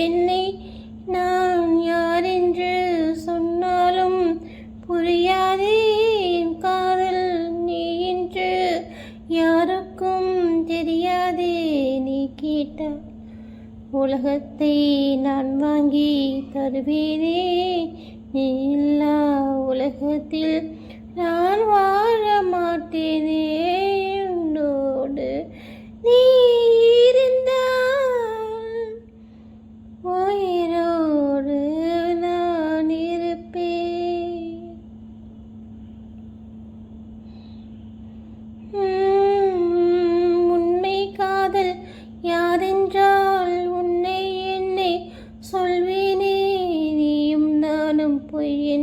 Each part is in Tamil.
என்னை நான் யாரென்று சொன்னாலும் புரியாதே காதல் நீ என்று யாருக்கும் தெரியாதே நீ கேட்ட உலகத்தை நான் வாங்கி தருவேனே. நீ இல்லா உலகத்தில் நான் வாழ மாட்டேனே.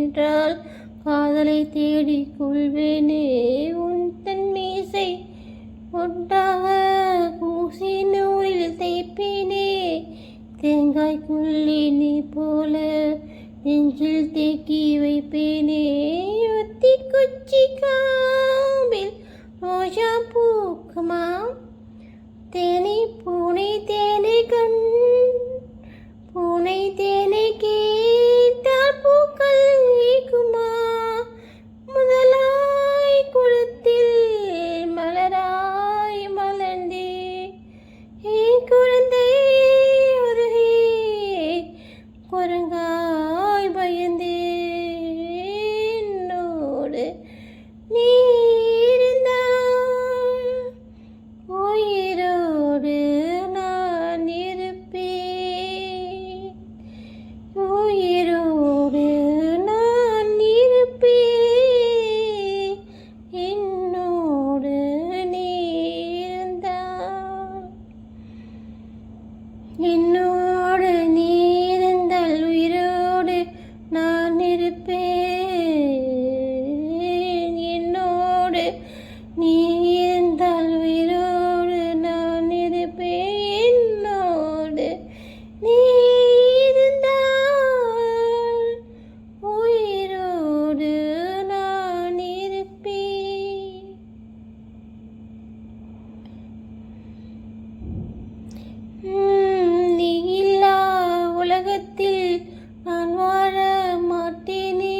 என்றால் காதலை தேடிக் கொள்வேனே. உன் தன்மீசை ஒட்டாக கூசி நூலில் தைப்பேனே தேங்காய் கொள்ளி நீ போல நெஞ்சில் தேக்கி வைப்பேனே. ஒத்தி குச்சி காம்பில் ரோஜா பூக்குமாம் en un நான் வாழ மாட்டினே.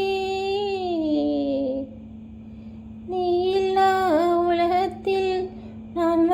நீ இல்லா உலகத்தில் நான்